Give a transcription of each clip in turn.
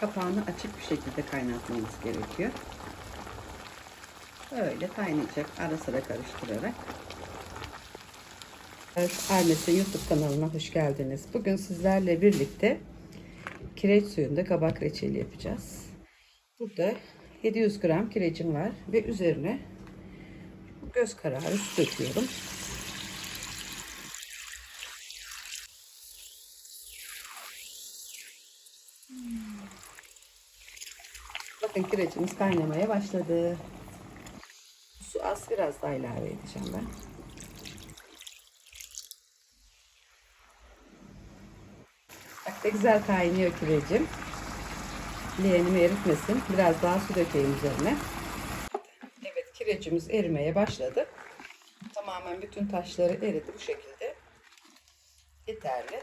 Kapağını açık bir şekilde kaynatmamız gerekiyor. Böyle kaynayacak ara sıra karıştırarak. Ermes'in YouTube kanalına hoş geldiniz. Bugün sizlerle birlikte kireç suyunda kabak reçeli yapacağız. Burada 700 gram kirecim var ve üzerine göz kararı su döküyorum. Bakın kirecimiz kaynamaya başladı. Su az biraz daha ilave edeceğim ben. Bak da güzel kaynıyor kirecim. Leğenimi eritmesin. Biraz daha su dökeyim üzerine. Evet kirecimiz erimeye başladı. Tamamen bütün taşları eridi bu şekilde. Yeterli.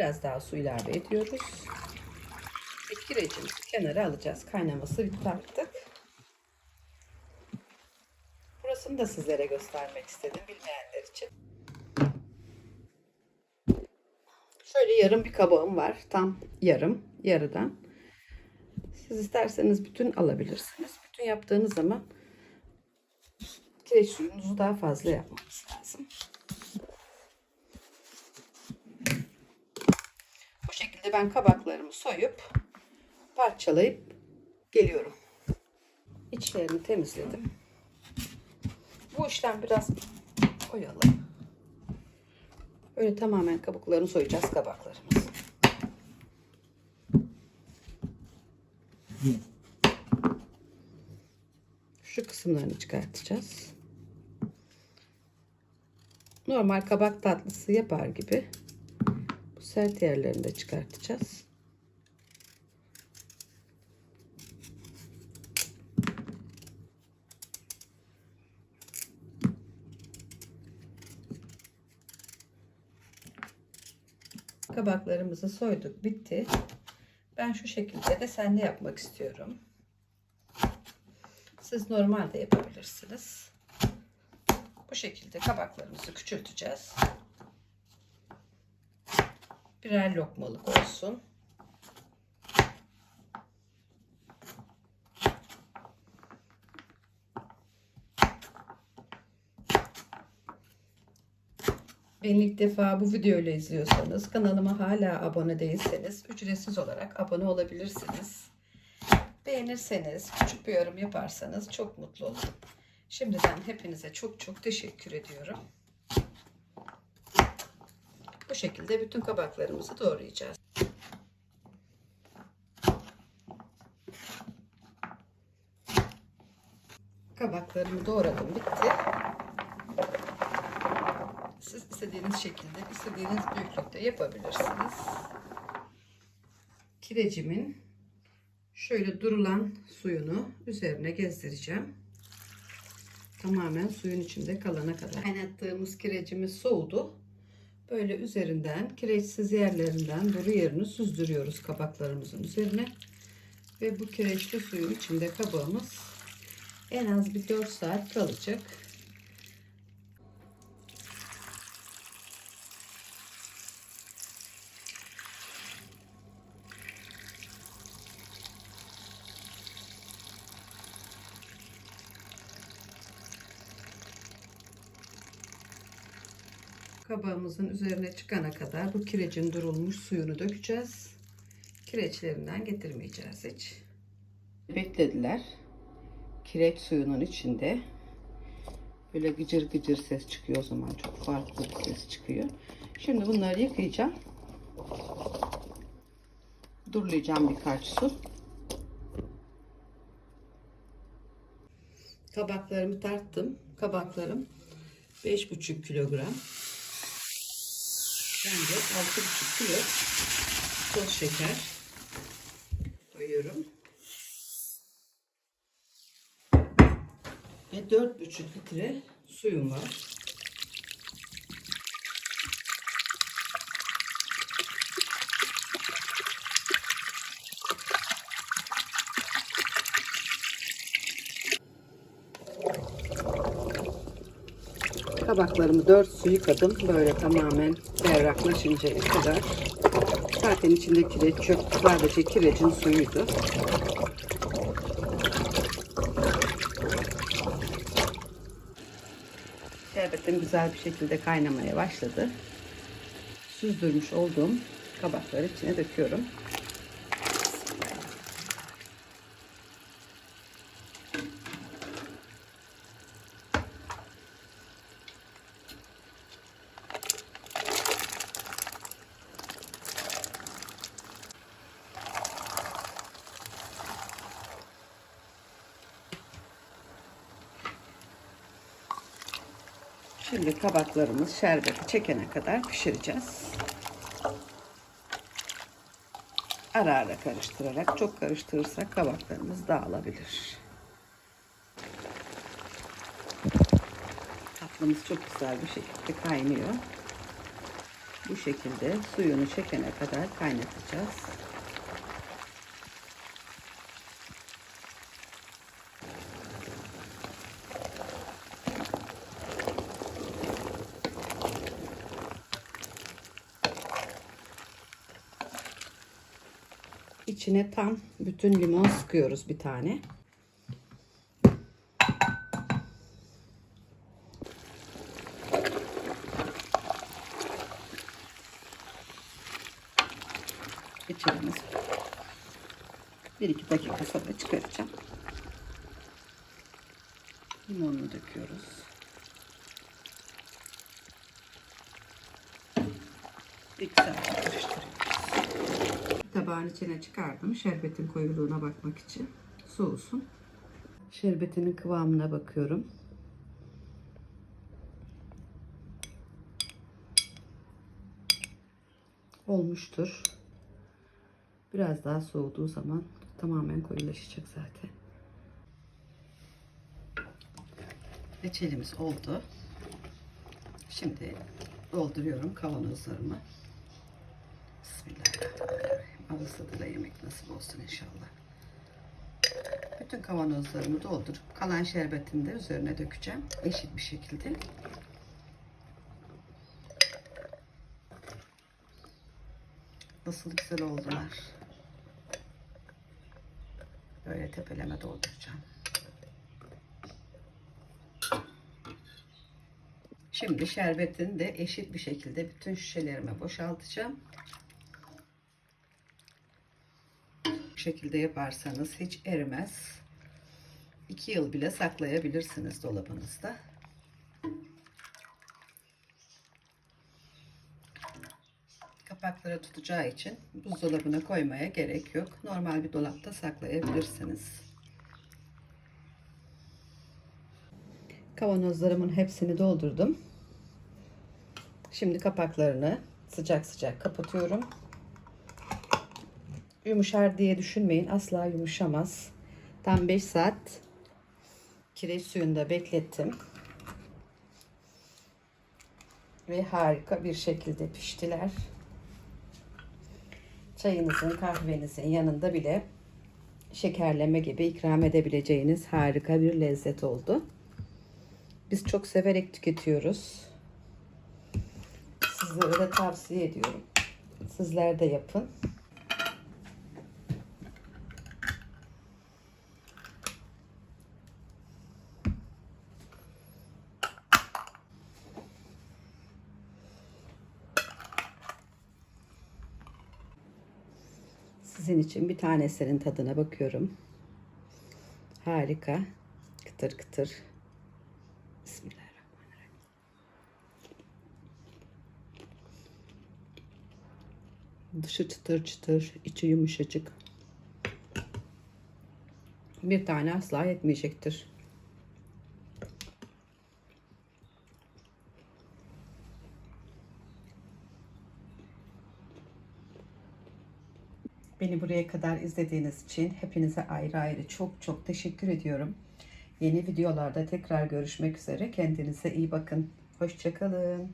Biraz daha su ilave ediyoruz. Ve kirecimizi kenara alacağız. Kaynaması bitti artık. Burasını da sizlere göstermek istedim bilmeyenler için. Şöyle yarım bir kabağım var. Tam yarım, yarıdan. Siz isterseniz bütün alabilirsiniz. Bütün yaptığınız zaman kireç suyunuzu daha fazla yapmanız lazım. Şekilde ben kabaklarımı soyup parçalayıp geliyorum. İçlerini temizledim. Bu işlem biraz oyalı. Öyle tamamen kabuklarını soyacağız kabaklarımız. Şu kısımlarını çıkartacağız. Normal kabak tatlısı yapar gibi sert yerlerini de çıkartacağız. Kabaklarımızı soyduk, bitti. Ben şu şekilde desenli yapmak istiyorum. Siz normal de yapabilirsiniz. Bu şekilde kabaklarımızı küçülteceğiz. Birer lokmalık olsun. Beni ilk defa bu videoyla izliyorsanız, kanalıma hala abone değilseniz ücretsiz olarak abone olabilirsiniz. Beğenirseniz, küçük bir yorum yaparsanız çok mutlu olurum. Şimdiden hepinize çok çok teşekkür ediyorum. Şekilde bütün kabaklarımızı doğrayacağız. Kabaklarımı doğradım, bitti. Siz istediğiniz şekilde, istediğiniz büyüklükte yapabilirsiniz. Kirecimin şöyle durulan suyunu üzerine gezdireceğim. Tamamen suyun içinde kalana kadar. Kaynattığımız kirecimiz soğudu. Böyle üzerinden kireçsiz yerlerinden duru yerini süzdürüyoruz kabaklarımızın üzerine. Ve bu kireçli suyun içinde kabağımız en az bir 4 saat kalacak. Kabağımızın üzerine çıkana kadar bu kirecin durulmuş suyunu dökeceğiz. Kireçlerinden getirmeyeceğiz hiç. Beklediler. Kireç suyunun içinde. Böyle gıcır gıcır ses çıkıyor o zaman. Çok farklı bir ses çıkıyor. Şimdi bunları yıkayacağım. Durulayacağım birkaç su. Kabaklarımı tarttım. Kabaklarım 5,5 kilogram. De 6,5 kilo toz şeker koyuyorum. Ve 4,5 litre suyum var. Kabaklarımı 4 su yıkadım. Böyle tamamen berraklaşıncaya kadar. Zaten içinde kireç yok. Sadece kirecin suyuydu. Şerbetim güzel bir şekilde kaynamaya başladı. Süzdürmüş olduğum kabakları içine döküyorum. Şimdi kabaklarımız şerbeti çekene kadar pişireceğiz. Ara ara karıştırarak çok karıştırırsak kabaklarımız dağılabilir. Tatlımız çok güzel bir şekilde kaynıyor. Bu şekilde suyunu çekene kadar kaynatacağız. İçine tam bütün limon sıkıyoruz bir tane. İçerimiz bir iki dakika sonra çıkaracağım. Limonunu döküyoruz. Güzel karıştırıyoruz. Tabağın içine çıkardım. Şerbetin koyuluğuna bakmak için. Soğusun. Şerbetinin kıvamına bakıyorum. Olmuştur. Biraz daha soğuduğu zaman tamamen koyulaşacak zaten. Reçelimiz oldu. Şimdi dolduruyorum kavanozlarımı. Bismillahirrahmanirrahim. Ağız tadıyla yemek nasip olsun inşallah. Bütün kavanozlarımı doldurup kalan şerbetini de üzerine dökeceğim. Eşit bir şekilde. Nasıl güzel oldular. Böyle tepeleme dolduracağım. Şimdi şerbetini de eşit bir şekilde bütün şişelerime boşaltacağım. Şekilde yaparsanız hiç erimez. 2 yıl bile saklayabilirsiniz dolabınızda. Kapakları tutacağı için buzdolabına koymaya gerek yok. Normal bir dolapta saklayabilirsiniz. Kavanozlarımın hepsini doldurdum. Şimdi kapaklarını sıcak sıcak kapatıyorum. Yumuşar diye düşünmeyin. Asla yumuşamaz. Tam 5 saat kireç suyunda beklettim. Ve harika bir şekilde piştiler. Çayınızın, kahvenizin yanında bile şekerleme gibi ikram edebileceğiniz harika bir lezzet oldu. Biz çok severek tüketiyoruz. Sizlere de tavsiye ediyorum. Sizler de yapın. Sizin için bir tanesinin tadına bakıyorum. Harika. Kıtır kıtır. Bismillahirrahmanirrahim. Dışı çıtır çıtır, içi yumuşacık. Bir tane asla yetmeyecektir. Beni buraya kadar izlediğiniz için hepinize ayrı ayrı çok çok teşekkür ediyorum. Yeni videolarda tekrar görüşmek üzere. Kendinize iyi bakın. Hoşçakalın.